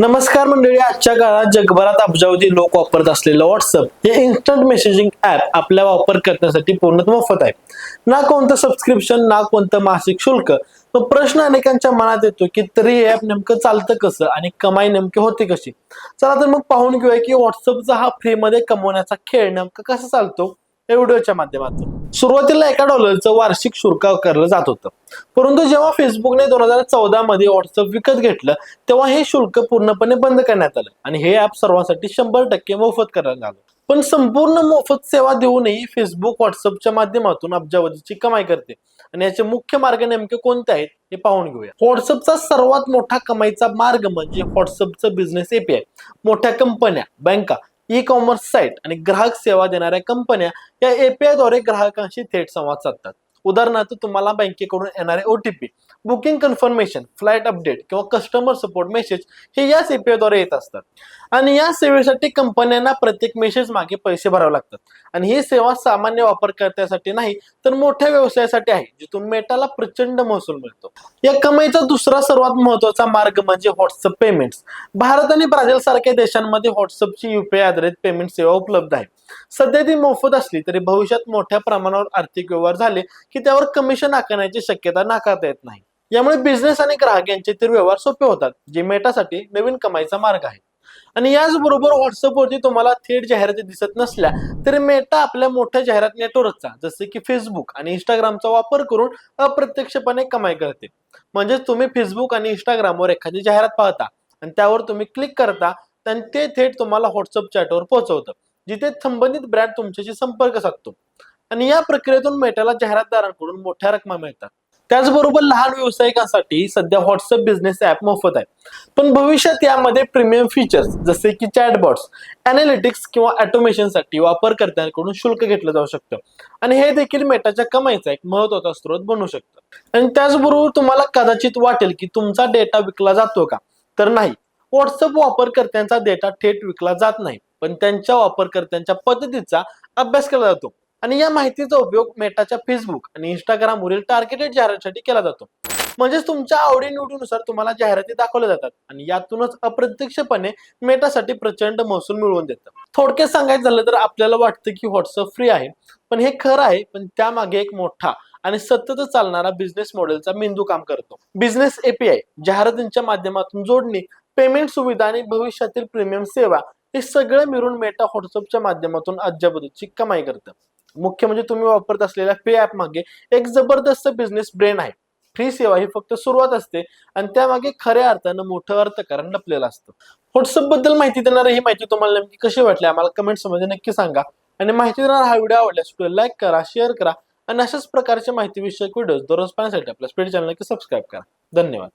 नमस्कार मंडळी आजच्या काळात जगभरात अब्जावधी लोक वापरत असलेलं व्हॉट्सअप हे इन्स्टंट मेसेजिंग ऍप आपल्या वापर करण्यासाठी पूर्णतः मोफत आहे. ना कोणतं सबस्क्रिप्शन ना कोणतं मासिक शुल्क मग प्रश्न अनेकांच्या मनात येतो की तरी हे ऍप नेमकं चालतं कसं आणि कमाई नेमकी होते कशी? चला तर मग पाहून घेऊया की व्हॉट्सअपचा हा फ्रीमध्ये कमवण्याचा खेळ नेमका कसा चालतो या व्हिडिओच्या माध्यमातून. सुरुवातीला एका डॉलरचं वार्षिक शुल्क आकारलं जात होतं. परंतु जेव्हा फेसबुकने दोन हजार चौदा मध्ये व्हॉट्सअप विकत घेतलं तेव्हा हे शुल्क पूर्णपणे बंद करण्यात आलं आणि हे ऍप सर्वांसाठी शंभर टक्के मोफत करण्यात आलं. पण संपूर्ण मोफत सेवा देऊनही फेसबुक व्हॉट्सअपच्या माध्यमातून अब्जावधीची कमाई करते. आणि याचे मुख्य मार्ग नेमके कोणते आहेत हे पाहून घेऊया. व्हॉट्सअपचा सर्वात मोठा कमाईचा मार्ग म्हणजे व्हॉट्सअपचं बिझनेस एपीआय मोठ्या कंपन्या बँका ई कॉमर्स साईट आणि ग्राहक सेवा देणाऱ्या कंपन्या या एपीआयद्वारे ग्राहकांशी थेट संवाद साधतात. उदाहरणार्थ तुम्हाला बँकेकडून येणारे OTP booking confirmation flight update किंवा कस्टमर सपोर्ट मेसेज हे या सेवेद्वारे येत असतात. आणि या सेवेसाठी कंपन्यांना प्रत्येक मेसेज मागे पैसे भरावे लागतात. आणि ही सेवा सामान्य वापरकर्त्यासाठी नाही तर मोठ्या व्यवसायासाठी आहे जिथून मेटाला प्रचंड महसूल मिळतो. या कमाईचा दुसरा सर्वात महत्त्वाचा मार्ग म्हणजे व्हॉट्सअप पेमेंट्स भारत आणि ब्राझील सारख्या देशांमध्ये व्हॉट्सअपची युपीआय आधारित पेमेंट सेवा उपलब्ध आहे. सध्या ती मोफत असली तरी भविष्यात मोठ्या प्रमाणावर आर्थिक व्यवहार झाले की त्यावर कमिशन आकारण्याची शक्यता नाकारता येत नाही. यामुळे बिझनेस आणि ग्राहक यांचे व्यवहार सोपे होतात जे मेटासाठी नवीन कमाईचा मार्ग आहे. आणि याचबरोबर व्हॉट्सअपवरती तुम्हाला थेट जाहिराती दिसत नसल्या तरी मेटा आपल्या मोठ्या जाहिरात नेटवर्कचा जसे की फेसबुक आणि इंस्टाग्रामचा वापर करून अप्रत्यक्षपणे कमाई करते. म्हणजेच तुम्ही फेसबुक आणि इंस्टाग्रामवर एखादी जाहिरात पाहता आणि त्यावर तुम्ही क्लिक करता आणि ते थेट तुम्हाला व्हॉट्सअप चॅटवर पोहोचवतं जिथे संबंधित ब्रँड तुमच्याशी संपर्क साधतो. आणि या प्रक्रियेतून मेटाला जाहिरातदारांकडून मोठ्या रकमा मिळतात. त्याचबरोबर लहान व्यावसायिकांसाठी सध्या व्हॉट्सअप बिझनेस ऍप मोफत आहे. पण भविष्यात यामध्ये प्रीमियम फीचर्स जसे की चॅटबॉट्स अनालिटिक्स किंवा ऑटोमेशनसाठी वापरकर्त्यांकडून शुल्क घेतलं जाऊ शकतं. आणि हे देखील मेटाच्या कमाईचा एक महत्त्वाचा स्रोत बनू शकतं. आणि त्याचबरोबर तुम्हाला कदाचित वाटेल की तुमचा डेटा विकला जातो का? तर नाही. व्हॉट्सअप वापरकर्त्यांचा डेटा थेट विकला जात नाही. पण त्यांच्या वापरकर्त्यांच्या पद्धतीचा अभ्यास केला जातो. आणि या माहितीचा उपयोग मेटाच्या फेसबुक आणि इंस्टाग्राम वरील टार्गेटेड जाहिरातीसाठी केला जातो. म्हणजेच तुमच्या आवडीनिवडीनुसार तुम्हाला जाहिराती दाखवल्या जातात आणि यातूनच अप्रत्यक्षपणे मेटासाठी प्रचंड महसूल मिळवून देतं थोडक्यात सांगायचं झालं तर आपल्याला वाटतं की व्हॉट्सअप फ्री आहे पण हे खरं आहे पण त्यामागे एक मोठा आणि सतत चालणारा बिझनेस मॉडेलचा मेंदू काम करतो. बिझनेस एपीआय जाहिरातींच्या माध्यमातून जोडणी पेमेंट सुविधा आणि भविष्यातील प्रीमियम सेवा हे सगळं मिळून मेटा व्हॉट्सअपच्या माध्यमातून अद्यापची कमाई करतं. मुख्य म्हणजे तुम्ही वापरत असलेल्या पे ऍप मागे एक जबरदस्त बिझनेस ब्रेन आहे. फ्री सेवा ही फक्त सुरुवात असते आणि त्यामागे खऱ्या अर्थानं मोठं अर्थकारण लपलेलं असतं. व्हॉट्सअपबद्दल माहिती देणारी ही माहिती तुम्हाला नेमकी कशी वाटली आम्हाला कमेंट्समध्ये नक्की सांगा. आणि माहिती देणारा हा व्हिडिओ आवडल्यास व्हिडिओ लाईक करा शेअर करा आणि अशाच प्रकारच्या माहिती विषयक व्हिडिओ दररोज पाहण्यासाठी आपल्या स्पीड चॅनल की सबस्क्राईब करा. धन्यवाद.